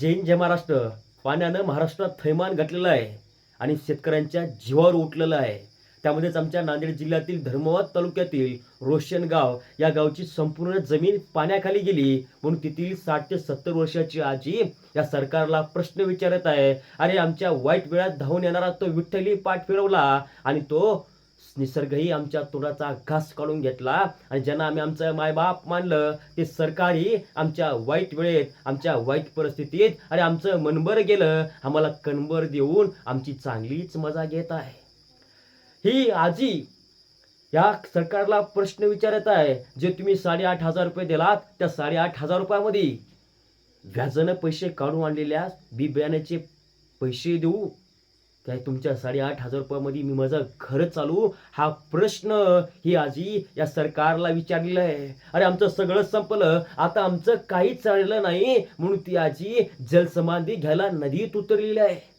जैन जय महाराष्ट्र पाण्यानं महाराष्ट्रात थैमान घातलेलं आहे आणि शेतकऱ्यांच्या जीवावर उठलेलं आहे. त्यामध्येच आमच्या नांदेड जिल्ह्यातील धर्मवाद तालुक्यातील रोशन गाव या गावची संपूर्ण जमीन पाण्याखाली गेली. म्हणून तेथील साठ ते सत्तर वर्षाची आजी या सरकारला प्रश्न विचारत आहे. अरे आमच्या वाईट वेळात धावून येणारा तो विठ्ठली पाठ फिरवला आणि तो निसर्गही आमच्या तोंडाचा घास काढून घेतला. आणि ज्यांना आम्ही आमचं मायबाप मानलं ते सरकारही आमच्या वाईट वेळेत आमच्या वाईट परिस्थितीत आणि आमचं मनबर गेलं आम्हाला कणबर देऊन आमची चांगलीच मजा घेत आहे. ही आजी या सरकारला प्रश्न विचारत आहे जे तुम्ही साडेआठ हजार रुपये दिलात त्या साडेआठ हजार रुपयामध्ये व्याजानं पैसे काढून आणलेल्या बी बियाण्याचे पैसे देऊ. काय तुमच्या साडेआठ हजार रुपयामध्ये मी माझं घर चालू? हा प्रश्न ही आजी या सरकारला विचारलेला आहे. अरे आमचं सगळं संपलं. आता आमचं काहीच चाललं नाही. म्हणून ती आजी जलसमाधी घ्यायला नदीत उतरलेली आहे.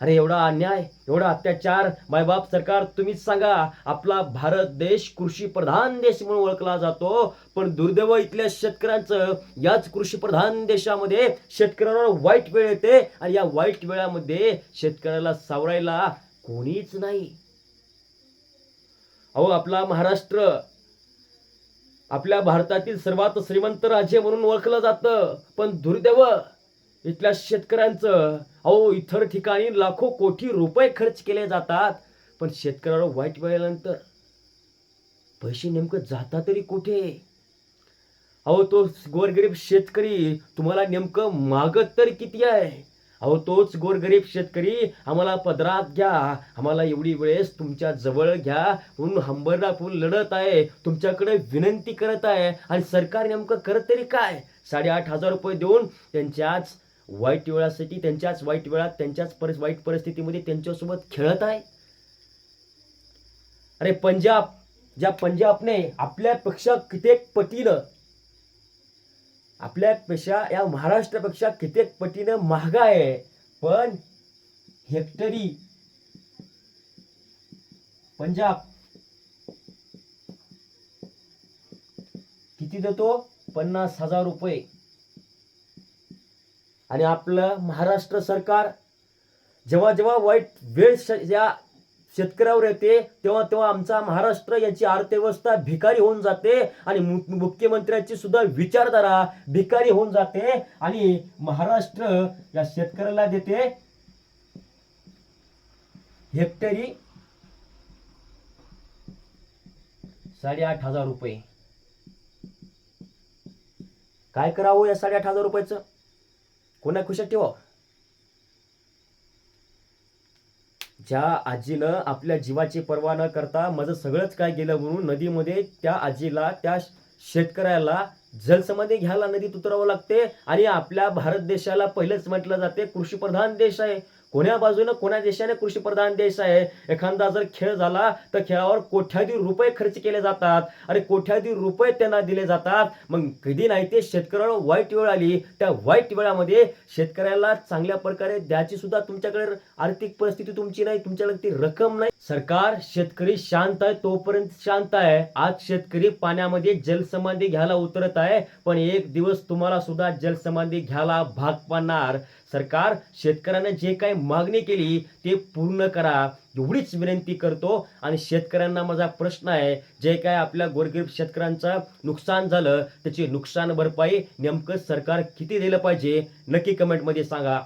अरे एवढा अन्याय एवढा अत्याचार मायबाप सरकार तुम्हीच सांगा. आपला भारत देश कृषी प्रधान देश म्हणून ओळखला जातो. पण दुर्दैव इथल्या शेतकऱ्यांचं याच कृषी प्रधान देशामध्ये शेतकऱ्यांवर वाईट वेळ येते आणि या वाईट वेळामध्ये शेतकऱ्याला सावरायला कोणीच नाही. अहो आपला महाराष्ट्र आपल्या भारतातील सर्वात श्रीमंत राज्य म्हणून ओळखलं जातं. पण दुर्दैव इथल्या शेतकऱ्यांचं अहो इतर ठिकाणी लाखो कोटी रुपये खर्च केले जातात पण शेतकऱ्याला वाईट वेळेनंतर पैसे नेमकं जाता तरी कुठे? अहो तो गोरगरीब शेतकरी तुम्हाला नेमकं मागत तरी किती आहे? अहो तोच गोरगरीब शेतकरी आम्हाला पदरात घ्या आम्हाला एवढी वेळेस तुमच्या जवळ घ्या म्हणून हंबरडा लढत आहे तुमच्याकडे विनंती करत आहे आणि सरकार नेमकं करत तरी काय? साडेआठ हजार रुपये देऊन त्यांच्याच वाईट वेळासाठी त्यांच्याच वाईट वेळात त्यांच्याच परिस वाईट परिस्थितीमध्ये त्यांच्यासोबत खेळत आहे. अरे पंजाब ज्या पंजाबने आपल्यापेक्षा कित्येक पटीनं आपल्यापेक्षा या महाराष्ट्रापेक्षा कित्येक पटीनं महाग आहे पण हेक्टरी पंजाब किती देतो? पन्नास हजार रुपये. आणि आपलं महाराष्ट्र सरकार जेव्हा जेव्हा वाईट वेळ या शेतकऱ्यावर येते तेव्हा तेव्हा आमचा महाराष्ट्र याची अर्थव्यवस्था भिकारी होऊन जाते आणि मुख्यमंत्र्याची मुख्यमंत्र्यांची सुद्धा विचारधारा भिकारी होऊन जाते आणि महाराष्ट्र या शेतकऱ्याला देते हेक्टरी साडेआठ हजार रुपये. काय करावं या साडेआठ हजार रुपयाचं? कोणा खुशात ठेवा. ज्या आजीनं आपल्या जीवाची पर्वा न करता माझं सगळंच काय गेलं म्हणून नदीमध्ये त्या आजीला त्या शेतकऱ्याला जलसमाधी घ्यायला नदीत उतरावं लागते आणि आपल्या भारत देशाला पहिलंच म्हटलं जाते कृषीप्रधान देश आहे. कोण्या बाजूनं कोण्या देशाने कृषीप्रधान देश आहे? एखादा जर खेळ झाला तर खेळावर कोट्याधी रुपये खर्च केले जातात. आणि कोट्याधी रुपये त्यांना दिले जातात. मग कधी नाही ते शेतकऱ्यावर वाईट वेळ आली त्या वाईट वेळामध्ये शेतकऱ्याला चांगल्या प्रकारे द्यायची सुद्धा तुमच्याकडे आर्थिक परिस्थिती तुमची नाही तुमच्याकडे ती रक्कम नाही. सरकार शेतकरी शांत आहे तोपर्यंत शांत आहे. आज शेतकरी पाण्यामध्ये जलसमाधी घ्यायला उतरत आहे पण एक दिवस तुम्हाला सुद्धा जलसमाधी घ्यायला भाग पाडणार. सरकार शेतकऱ्यांना जे काही मागणी केली ते पूर्ण करा. एवढीच विनंती करतो. आणि शेतकऱ्यांना माझा प्रश्न आहे जे काय आपल्या गोरगरीब शेतकऱ्यांचं नुकसान झालं त्याची नुकसान भरपाई नेमकं सरकार किती दिलं पाहिजे नक्की कमेंटमध्ये सांगा.